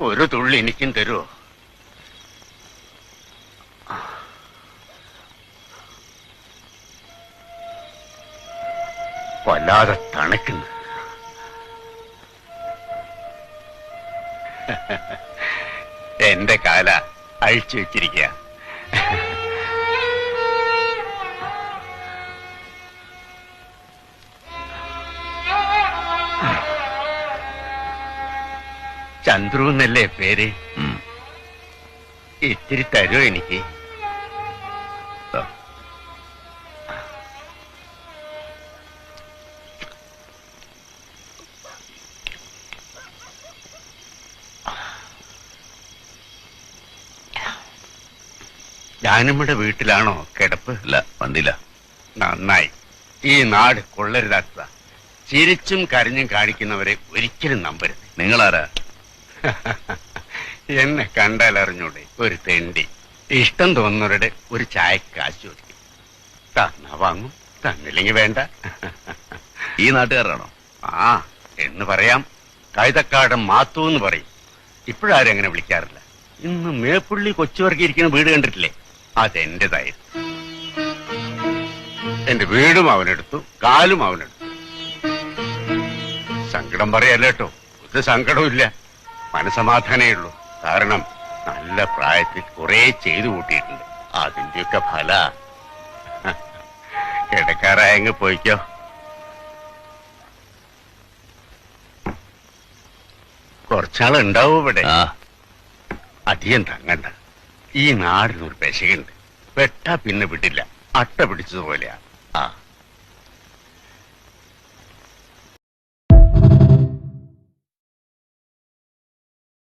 ഒരു തുള്ളി എനിക്കും തരുമോ വല്ലാതെ തണുക്കുന്നു. എന്റെ കാല അഴിച്ചു വെച്ചിരിക്കുക ചന്ദ്രു എന്നല്ലേ പേര്. ഇത്തിരി തരുമോ എനിക്ക്? ഞാനിവിടെ വീട്ടിലാണോ? കിടപ്പ്? ഇല്ല വന്നില്ല. നന്നായി. ഈ നാട് കൊള്ളരുതാത്ത ചിരിച്ചും കരഞ്ഞും കാണിക്കുന്നവരെ ഒരിക്കലും നമ്പരുത്. നിങ്ങളാരാ? എന്നെ കണ്ടാൽ അറിഞ്ഞൂടെ ഒരു തെണ്ടി. ഇഷ്ടം തോന്നുന്നവരുടെ ഒരു ചായക്ക് കാശ് തന്നാ വാങ്ങും? തന്നില്ലെങ്കിൽ വേണ്ട. ഈ നാട്ടുകാരാണോ ആ എന്ന് പറയാം. കൈതക്കാടൻ മാത്തു എന്ന് പറയും. ഇപ്പോഴാരും അങ്ങനെ വിളിക്കാറില്ല. ഇന്ന് മേപ്പുള്ളി കൊച്ചുവർക്കിരിക്കുന്ന വീട് കണ്ടിട്ടില്ലേ? അതെന്റേതായിരുന്നു. എന്റെ വീടും അവനെടുത്തു കാലും അവനെടുത്തു. സങ്കടം പറയല്ലോ കേട്ടോ? ഒരു സങ്കടവും ഇല്ല. മനസമാധാനേ ഉള്ളൂ. കാരണം നല്ല പ്രായത്തിൽ കുറെ ചെയ്തു കൂട്ടിയിട്ടുണ്ട്. അതിന്റെയൊക്കെ ഫല. കിടക്കാറായങ്ങ് പോയിക്കോ. കുറച്ചാളുണ്ടാവും ഇവിടെ. അധികം തങ്ങണ്ട. ഈ നാടിനൊരു പെശകുണ്ട്. വെട്ടാ പിന്നെ വിടില്ല. അട്ട പിടിച്ചതുപോലെയാ.